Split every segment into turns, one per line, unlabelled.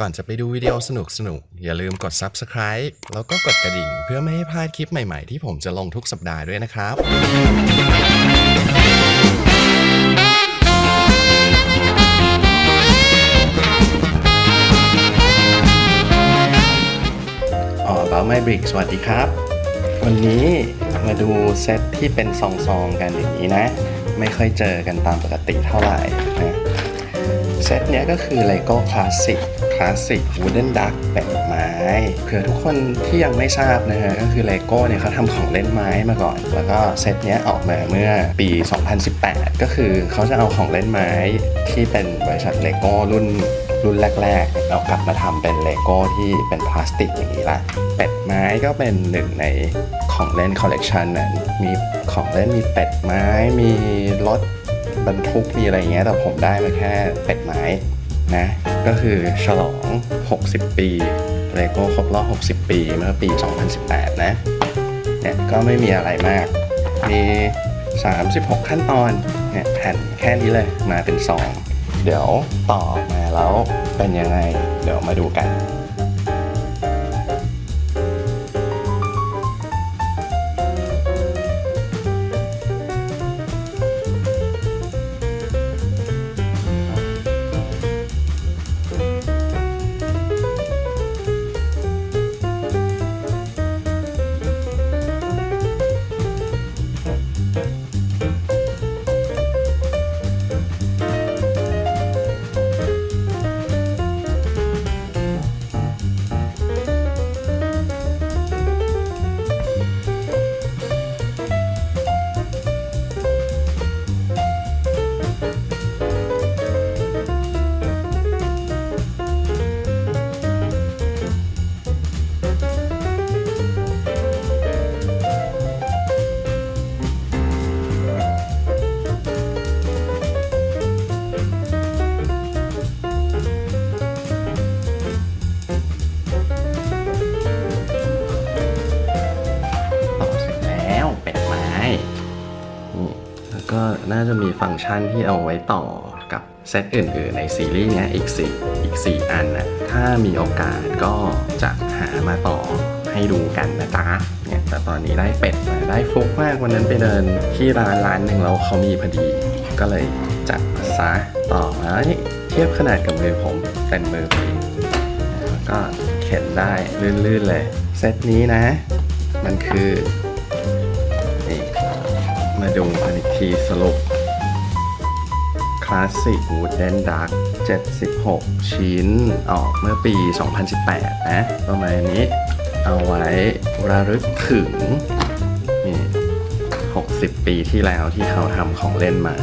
ก่อนจะไปดูวิดีโอสนุกๆอย่าลืมกด Subscribe แล้วก็กดกระดิ่ง เพื่อไม่ให้พลาดคลิปใหม่ๆ ที่ผมจะลงทุกสัปดาห์ด้วยนะครับอ๋อ About My Brick สวัสดีครับ วันนี้มาดูเซตที่เป็นซองๆกันอย่างนี้นะ ไม่ค่อยเจอกันตามปกติเท่าไหร่นะเซตเนี้ยก็คือ LEGO Classic Classic Wooden Duck แบบไม้เผื่อทุกคนที่ยังไม่ทราบนะฮะก็คือ LEGO เนี่ยเขาทำของเล่นไม้มาก่อน แล้วก็เซตเนี้ยออกมาเมื่อปี 2018 ก็คือเขาจะเอาของเล่นไม้ที่เป็นบริษัท LEGO รุ่นรุ่นแรกๆเอากลับมาทำเป็นเลโก้ที่เป็นพลาสติกอย่างนี้ละ เป็ดไม้ก็เป็นหนึ่งในของเล่นคอลเลกชันนั้นมีของเล่นมีเป็ดไม้ มีรถบรรทุกมีอะไรเงี้ย แต่ผมได้มาแค่เป็ดไม้ นะ ก็คือฉลอง 60 ปีเลโก้ครบรอบ 60 ปีเมื่อปี 2018 นะ เนี่ยก็ไม่มีอะไรมาก มี 36 ขั้นตอน เนี่ยแผ่นแค่นี้เลยมาเป็นซองเดี๋ยวต่อมาแล้วเป็นยังไง เดี๋ยวมาดูกัน น่าจะมีฟังก์ชันที่เอาไว้ต่อกับเซตอื่นๆในซีรีส์เนี้ยอีก4อีก 4 อันนะถ้ามีโอกาสก็จะหามาต่อให้ดูกันนะจ๊ะเนี่ยแต่ตอนนี้ได้เป็ดมาได้ฟลุกมากวันนั้นไปเดินที่ร้านร้านหนึ่งแล้วเขามีพอดี ก็เลยจัดมาซะต่อมานี่เทียบขนาดกับมือผมเต็มมือพอดีแล้วก็เข็นได้ลื่นๆเลย เซตนี้นะ มันคือนี่มาดู กันอีสรุป Classic Wooden Duck 76 ชิ้นออกเมื่อปี 2018 นะประมาณนี้เอาไว้ระลึกถึงนี่60 ปีที่แล้วที่เขาทำของเล่นไม้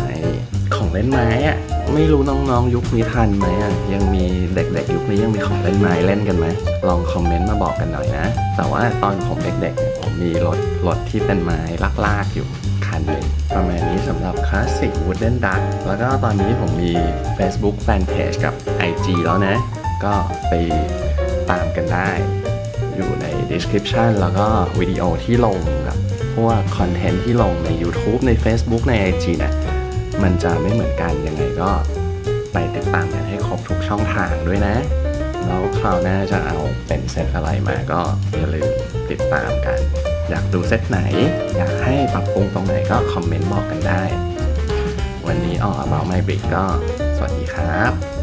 ของเล่นไม้อะไม่รู้น้องๆ ยุคนี้ทันไหมอะยังมีเด็กๆ ยุคนี้ยังมีของเล่นไม้เล่นกันไหมลองคอมเมนต์มาบอกกันหน่อยนะ แต่ว่าตอนผมเด็กๆ ผมมีรถรถที่เป็นไม้ลากๆอยู่ คันหนึ่งประมาณนี้สำหรับ Classic Wooden Duck แล้วก็ตอนนี้ผมมี Facebook Fanpage กับ IG แล้วนะ ก็ไปตามกันได้ อยู่ใน description แล้วก็วิดีโอที่ลงกับพวกคอนเทนต์ที่ลงใน YouTube ใน Facebook ใน IG เนี่ยมันจะไม่เหมือนกันยังไงก็ไปติดตามกันให้ครบทุกช่องทางด้วยนะ แล้วคราวหน้าจะเอาเป็นเซตอะไรมาก็อย่าลืมติดตามกัน อยากดูเซตไหน อยากให้ปรับปรุงตรงไหนก็คอมเมนต์บอกกันได้ วันนี้ออก about my brick ก็สวัสดีครับ